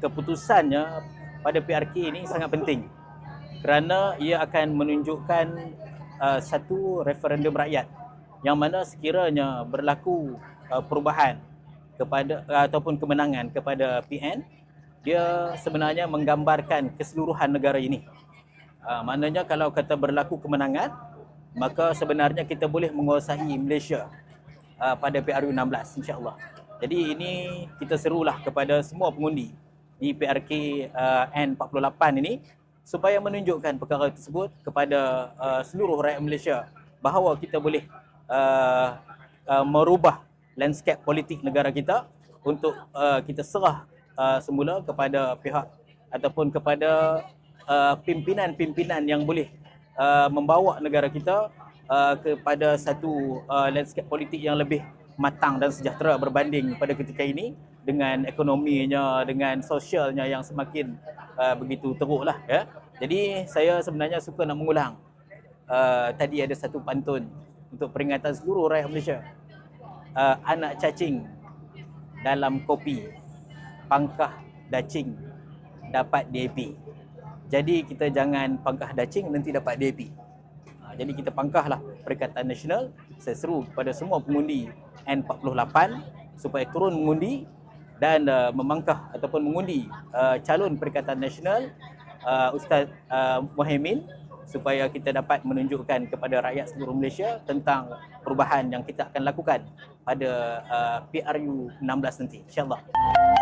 keputusannya pada PRK ini sangat penting kerana ia akan menunjukkan uh, satu referendum rakyat yang mana sekiranya berlaku uh, perubahan kepada uh, ataupun kemenangan kepada PN dia sebenarnya menggambarkan keseluruhan negara ini. Uh, maknanya kalau kata berlaku kemenangan maka sebenarnya kita boleh menguasai Malaysia uh, pada PRU 16 insya-Allah. Jadi ini kita serulah kepada semua pengundi di PRK uh, N48 ini supaya menunjukkan perkara tersebut kepada uh, seluruh rakyat Malaysia bahawa kita boleh uh, uh, merubah landscape politik negara kita untuk uh, kita serah uh, semula kepada pihak ataupun kepada uh, pimpinan-pimpinan yang boleh uh, membawa negara kita uh, kepada satu uh, landscape politik yang lebih matang dan sejahtera berbanding pada ketika ini dengan ekonominya, dengan sosialnya yang semakin uh, begitu teruk lah ya. Jadi saya sebenarnya suka nak mengulang uh, tadi ada satu pantun untuk peringatan seluruh rakyat Malaysia. Uh, anak cacing dalam kopi, pangkah dacing dapat DAP. Jadi kita jangan pangkah dacing nanti dapat DAP. Ha, jadi kita pangkahlah Perikatan Nasional. Saya seru kepada semua pengundi N48 supaya turun mengundi dan uh, memangkah ataupun mengundi uh, calon Perikatan Nasional uh, Ustaz uh, Muhaimin supaya kita dapat menunjukkan kepada rakyat seluruh Malaysia tentang perubahan yang kita akan lakukan pada uh, PRU 16 nanti. Insyaallah